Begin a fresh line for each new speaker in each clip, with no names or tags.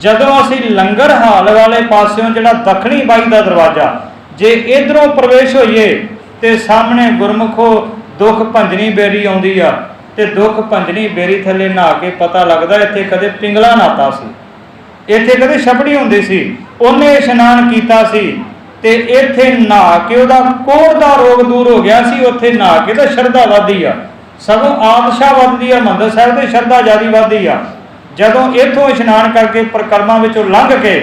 ਜਦੋਂ ਅਸੀਂ ਲੰਗਰ ਹਾਲ ਵਾਲੇ ਪਾਸਿਓਂ ਜਿਹੜਾ ਦੱਖਣੀ ਬਾਈ ਦਾ ਦਰਵਾਜ਼ਾ, ਜੇ ਇਧਰੋਂ ਪ੍ਰਵੇਸ਼ ਹੋਈਏ ਤੇ ਸਾਹਮਣੇ ਗੁਰਮੁਖੋ ਦੁੱਖ ਭੰਜਨੀ ਬੇਰੀ ਆਉਂਦੀ ਆ ਤੇ ਦੁੱਖ ਭੰਜਨੀ ਬੇਰੀ ਥੱਲੇ ਨਹਾ ਕੇ ਪਤਾ ਲੱਗਦਾ ਇੱਥੇ ਕਦੇ ਪਿੰਗਲਾ ਨਾਤਾ ਸੀ। ਇੱਥੇ ਕਦੇ ਛਪੜੀ ਹੁੰਦੀ ਸੀ। ਉਹਨੇ ਇਸ਼ਨਾਨ ਕੀਤਾ ਸੀ ਤੇ ਇੱਥੇ ਨਹਾ ਕੇ ਉਹਦਾ ਕੋੜ ਦਾ ਰੋਗ ਦੂਰ ਹੋ ਗਿਆ ਸੀ। ਉੱਥੇ ਨਹਾ ਕੇ ਤਾਂ ਸ਼ਰਧਾ ਵਧਦੀ ਆ। ਸਗੋਂ ਆਤਸ਼ਾ ਵੱਧਦੀ ਆ, ਮੰਦਰ ਸਾਹਿਬ ਤੇ ਸ਼ਰਧਾ ਜਿਆਦੀ ਵੱਧਦੀ ਆ। ਜਦੋਂ ਇੱਥੋਂ ਇਸ਼ਨਾਨ ਕਰਕੇ ਪ੍ਰਕਰਮਾਂ ਵਿੱਚੋਂ ਲੰਘ ਕੇ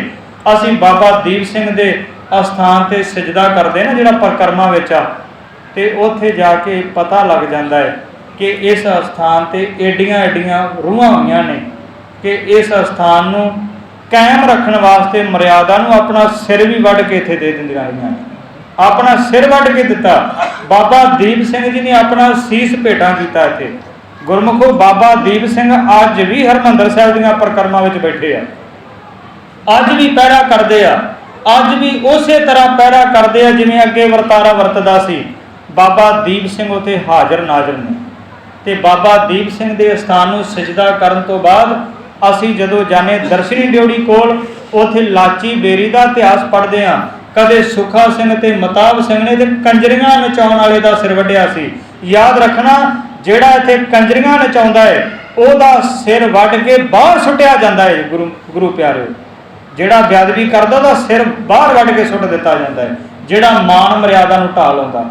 ਅਸੀਂ ਬਾਬਾ ਦੀਪ ਸਿੰਘ ਦੇ ਅਸਥਾਨ ਤੇ ਸਜਦਾ ਕਰਦੇ ਨਾ ਜਿਹੜਾ ਪ੍ਰਕਰਮਾਂ ਵਿੱਚ ਆ, ਤੇ ਉੱਥੇ ਜਾ ਕੇ ਪਤਾ ਲੱਗ ਜਾਂਦਾ ਹੈ ਕਿ ਇਸ ਅਸਥਾਨ ਤੇ ਏਡੀਆਂ ਏਡੀਆਂ ਰੂਹਾਂ ਹੋਈਆਂ ਨੇ ਕਿ ਇਸ ਅਸਥਾਨ ਨੂੰ ਕਾਇਮ ਰੱਖਣ ਵਾਸਤੇ ਮਰਿਆਦਾ ਨੂੰ ਆਪਣਾ ਸਿਰ ਵੀ ਵੱਢ ਕੇ ਇੱਥੇ ਦੇ ਦਿੰਦੀਆਂ ਰਹੀਆਂ ਨੇ। ਆਪਣਾ ਸਿਰ ਵੱਢ ਕੇ ਦਿੱਤਾ। ਬਾਬਾ ਦੀਪ ਸਿੰਘ ਜੀ ਨੇ ਆਪਣਾ ਸੀਸ ਭੇਟਾਂ ਕੀਤਾ ਇੱਥੇ। ਗੁਰਮੁਖੋ ਬਾਬਾ ਦੀਪ ਸਿੰਘ ਅੱਜ ਵੀ ਹਰਮੰਦਰ ਸਾਹਿਬ ਦੀਆਂ ਪ੍ਰਕਰਮਾਂ ਵਿੱਚ ਬੈਠੇ ਆ। ਅੱਜ ਵੀ ਪਹਿਰਾ ਕਰਦੇ ਆ। ਅੱਜ ਵੀ ਉਸੇ ਤਰ੍ਹਾਂ ਪਹਿਰਾ ਕਰਦੇ ਆ ਜਿਵੇਂ ਅੱਗੇ ਵਰਤਾਰਾ ਵਰਤਦਾ ਸੀ। ਬਾਬਾ ਦੀਪ ਸਿੰਘ ਉਥੇ ਹਾਜ਼ਰ ਨਾਜ਼ਰ ਨੇ। ਤੇ ਬਾਬਾ ਦੀਪ ਸਿੰਘ ਦੇ ਸਥਾਨ ਨੂੰ ਸਜਦਾ ਕਰਨ ਤੋਂ ਬਾਅਦ ਅਸੀਂ ਜਦੋਂ ਜਾਣੇ ਦਰਸ਼ਨੀ ਡਿਉੜੀ ਕੋਲ, ਉਥੇ ਲਾਚੀ ਬੇਰੀ ਦਾ ਇਤਿਹਾਸ ਪੜ੍ਹਦੇ ਆ ਕਦੇ ਸੁਖਾ ਸਿੰਘ ਤੇ ਮਤਾਬ ਸਿੰਘ ਨੇ ਤੇ ਕੰਜਰੀਆਂ ਨਚਾਉਣ ਵਾਲੇ ਦਾ ਸਿਰ ਵੱਢਿਆ ਸੀ। ਯਾਦ ਰੱਖਣਾ ਜਿਹੜਾ ਇੱਥੇ ਕੰਜਰੀਆਂ ਨਚਾਉਂਦਾ ਹੈ ਉਹਦਾ ਸਿਰ ਵੱਢ ਕੇ ਬਾਹਰ ਸੁੱਟਿਆ ਜਾਂਦਾ ਹੈ ਗੁਰੂ ਗੁਰੂ ਪਿਆਰਿਓ ਜਿਹੜਾ ਬੇਅਦਬੀ ਕਰਦਾ, ਉਹਦਾ ਸਿਰ ਬਾਹਰ ਵੱਢ ਕੇ ਸੁੱਟ ਦਿੱਤਾ ਜਾਂਦਾ ਹੈ ਜਿਹੜਾ ਮਾਨ ਮਰਿਆਦਾ ਨੂੰ ਢਾਹ ਲਾਉਂਦਾ।